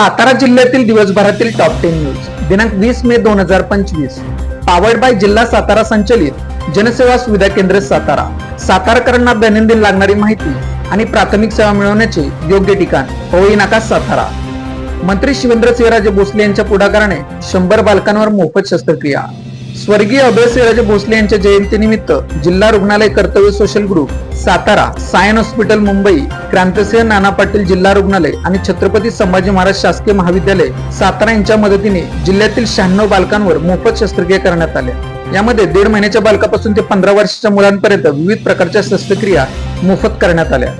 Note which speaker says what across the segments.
Speaker 1: सातारा जिल्ह्यातील दिवसभरातील top ten news दिनांक वीस मे दोन हजार पंचवीस. पावर्ड बाय जिल्हा सातारा संचलित जनसेवा सुविधा केंद्र सातारा. सातारकरांना दैनंदिन लागणारी माहिती आणि प्राथमिक सेवा मिळवण्याचे योग्य ठिकाण होळी नाका सातारा. मंत्री शिवेंद्र सिंहराजे भोसले यांच्या पुढाकाराने शंभर बालकांवर मोफत शस्त्रक्रिया. स्वर्गीय अभय सिराजे भोसले यांच्या जयंतीनिमित्त जिल्हा रुग्णालय Kartavya social group Satara Sion hospital Mumbai Krantisinh Nana Patil जिल्हा रुग्णालय आणि छत्रपती संभाजी महाराज शासकीय महाविद्यालय सातारा यांच्या मदतीने जिल्ह्यातील शहाण्णव बालकांवर मोफत शस्त्रक्रिया करण्यात आल्या. यामध्ये दीड महिन्याच्या बालकापासून ते पंधरा वर्षाच्या मुलांपर्यंत विविध प्रकारच्या शस्त्रक्रिया मोफत करण्यात आल्या.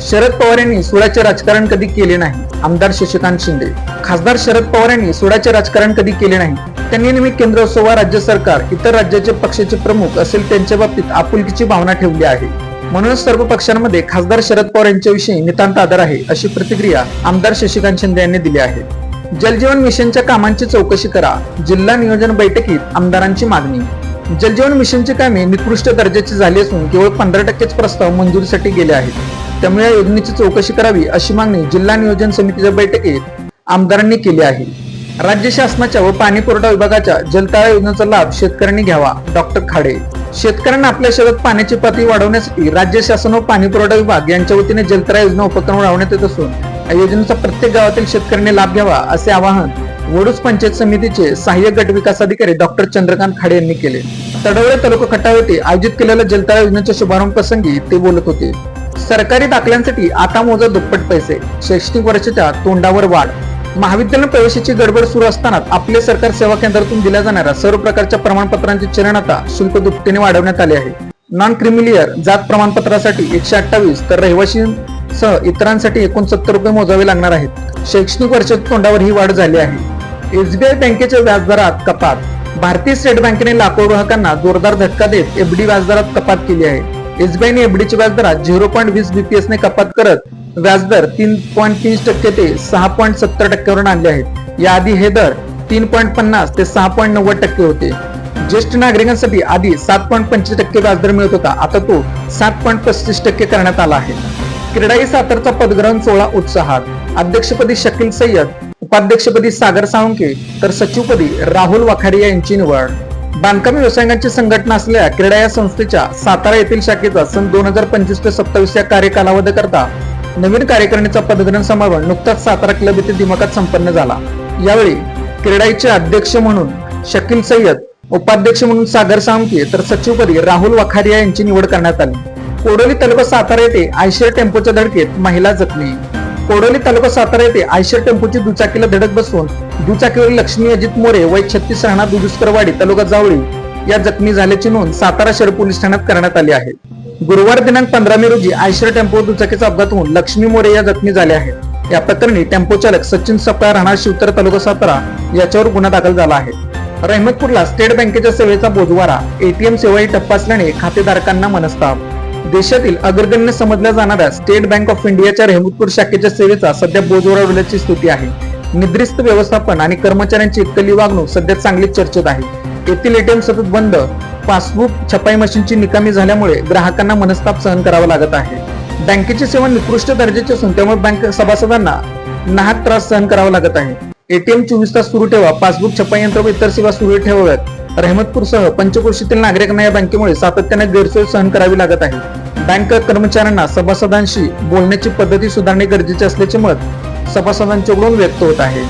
Speaker 1: शरद पवार यांनी सुडाचे राजकारण कधी केले नाही? आमदार शशिकांत शिंदे. खासदार शरद पवार यांनी सुडाचे राजकारण कधी केले नाही? त्यांनी नेहमी केंद्र असो वा राज्य सरकार इतर राज्याचे पक्षाचे प्रमुख असेल त्यांच्या बाबतीत आपुलकीची भावना ठेवली आहे. म्हणूनच सर्व पक्षांमध्ये खासदार शरद पवार यांच्याविषयी नितांत आदर आहे अशी प्रतिक्रिया आमदार शशिकांत शिंदे यांनी दिली आहे. जलजीवन मिशनच्या कामांची चौकशी करा. जिल्हा नियोजन बैठकीत आमदारांची मागणी. जलजीवन मिशनची कामे निकृष्ट दर्जाची झाली असून केवळ पंधरा टक्केच प्रस्ताव मंजुरीसाठी गेले आहेत. त्यामुळे या योजनेची चौकशी करावी अशी मागणी जिल्हा नियोजन समितीच्या बैठकीत आमदारांनी केली आहे. राज्य शासनाच्या व पाणी पुरवठा विभागाच्या जलतळा योजनेचा लाभ शेतकऱ्यांनी घ्यावा. डॉक्टर खाडे शेतकऱ्यांना आपल्या शहरात पाण्याची पातळी वाढवण्यासाठी राज्य शासन व पाणी पुरवठा विभाग यांच्या वतीने जलतळा योजना उपक्रम राबवण्यात येत असून या योजनेचा प्रत्येक गावातील शेतकऱ्यांनी लाभ घ्यावा असे आवाहन वडूस पंचायत समितीचे सहाय्यक गट विकास अधिकारी डॉक्टर चंद्रकांत खाडे यांनी केले. तडवळे तालुका खटाव येथे आयोजित केलेल्या जलतळा योजनेच्या शुभारंभ प्रसंगी ते बोलत होते. सरकारी दाखल्यांसाठी आता मोजत दुप्पट पैसे. शैक्षणिक वर्षाच्या तोंडावर वाढ. महाविद्यालय प्रवेशाची गडबड सुरू असताना आपले सरकार सेवा केंद्रातून दिल्या जाणाऱ्या सर्व प्रकारच्या प्रमाणपत्रांचे चलन आता शुल्क दुपटीने वाढवण्यात आले आहे. नॉन क्रिमिलियर जात प्रमाणपत्रासाठी एकशे अठ्ठावीस तर रहिवाशींसह इतरांसाठी एकोणसत्तर रुपये मोजावे लागणार आहेत. शैक्षणिक वर्षाच्या तोंडावर ही वाढ झाली आहे. एसबीआय बँकेच्या व्याजदरात कपात. भारतीय स्टेट बँकेने लाखो ग्राहकांना जोरदार धक्का देत एफडी व्याजदरात कपात केली आहे. एसबीआयने एफडीच्या व्याजदरात झिरो पॉईंट वीस बीपीएस ने कपात करत व्याजदर तीन पॉईंट तीस टक्के ते सहा पॉईंट सत्तर टक्क्यावरून आणले आहेत. याआधी हे दर तीन पॉईंट पन्नास ते सहा पॉईंट नव्वद टक्के होते. ज्येष्ठ नागरिकांसाठी आधी सात पॉईंट पंचवीस टक्के व्याजदर मिळत होता. आता तो सात पॉईंट पस्तीस टक्के करण्यात आला आहे. क्रीडाई सातारचा पदग्रहण सोहळा उत्साहात. अध्यक्षपदी शकील सय्यद उपाध्यक्षपदी सागर साळुंके तर सचिवपदी राहुल वाखारिया यांची निवड. बांधकाम व्यावसायिकांची संघटना असलेल्या क्रीडा या संस्थेच्या सातारा येथील शाखेचा सन दोन हजार पंचवीस ते सत्तावीस या कार्यकालावधी करता नवीन कार्यकारिणीचा पदग्रहण समारोह नुकताच सातारा क्लब येथे दिमाखात संपन्न झाला. यावेळी क्रीडाईचे अध्यक्ष म्हणून शकील सय्यद उपाध्यक्ष म्हणून सागर साळुंके तर सचिवपदी राहुल वाखारिया यांची निवड करण्यात आली. कोडोली तालुका सातारा येथे आयशर टेम्पोच्या धडकेत महिला जखमी. कोडोली तालुका सातारा येथे आयशर टेम्पोची दुचाकीला धडक बसवून दुचाकीवर लक्ष्मी अजित मोरे वय छत्तीस राहणार दुदुस्करवाडी तालुका जावळी. या जखमी झाल्याची नोंद सातारा शहर पोलीस ठाण्यात करण्यात आली आहे. गुरुवार दिनांक पंधरा मे रोजी आयशर टेम्पो दुचाकीचा अपघात होऊन लक्ष्मी मोरे या जखमी झाल्या आहेत. या प्रकरणी टेम्पो चालक सचिन सपकाळ राहणार शिवतर तालुका सातारा याच्यावर गुन्हा दाखल झाला आहे. रहमतपूरला स्टेट बँकेच्या सेवेचा बोजवारा एटीएम सेवाही टप्पा असल्याने खातेधारकांना मनस्ताप. देशातील अग्रगण्य समजल्या जाणाऱ्या स्टेट बँक ऑफ इंडियाच्या रहमतपूर शाखेच्या सेवेचा सध्या बोजवारा उरल्याची स्थिती आहे. निद्रिस्त व्यवस्थापन आणि कर्मचाऱ्यांची इतकली वागणूक सध्या चांगलीच चर्चेत आहे. येथील एटीएम सतत बंद पासबुक छपाई मशीनची निकामी झाल्यामुळे ग्राहकांना मनस्ताप सहन करावा लागत आहे. बँकेची सेवा निकृष्ट दर्जाची असून त्यामुळे बँक सभासदांना नाहक त्रास सहन करावा लागत आहे. एटीएम चोवीस तास सुरू ठेवा पासबुक छपाई यंत्र व इतर सेवा सुरू ठेवाव्यात. रहमतपूरसह पंचक्रोशीतील नागरिकांना या बँकेमुळे सातत्याने गैरसोय सहन करावी लागत आहे. बँक कर्मचाऱ्यांना सभासदांशी बोलण्याची पद्धती सुधारणे गरजेचे असल्याचे मत सभासदांच्याकडून व्यक्त होत आहे.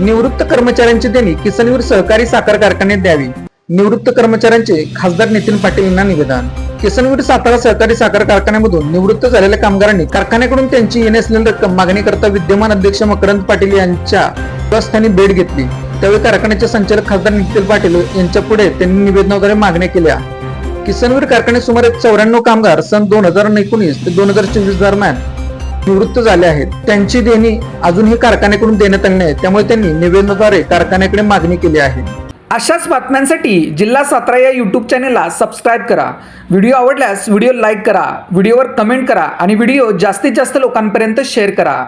Speaker 1: निवृत्त कर्मचाऱ्यांची देणी किसनवीर सहकारी साखर कारखान्यात द्यावी. निवृत्त कर्मचाऱ्यांचे खासदार नितीन पाटील यांना निवेदन. किसनवीर सातारा सहकारी साखर कारखान्यामधून निवृत्त झालेल्या कामगारांनी कारखान्याकडून त्यांची येणे असलेली रक्कम मागणीकरता विद्यमान अध्यक्ष मकरंद पाटील यांच्या निवासस्थानी भेट घेतली. त्यावेळी कारखान्याचे संचालक खासदार नितीन पाटील यांच्या पुढे त्यांनी निवेदनाद्वारे मागण्या केल्या. किसनवीर कारखान्यात सुमारे चौऱ्याण्णव कामगार सन दोन हजार एकोणीस ते दोन हजार चोवीस दरम्यान निवृत्त झाले आहेत. त्यांची देणी अजूनही कारखान्याकडून देण्यात आली नाही त्यामुळे त्यांनी निवेदनाद्वारे कारखान्याकडे मागणी केली आहे. अशाच बातम्यांसाठी जिल्हा सातारा या यूट्यूब चॅनेलला सबस्क्राईब करा. व्हिडिओ आवडल्यास व्हिडिओ लाईक करा व्हिडिओवर कमेंट करा आणि व्हिडिओ जास्तीत जास्त लोकांपर्यंत शेअर करा.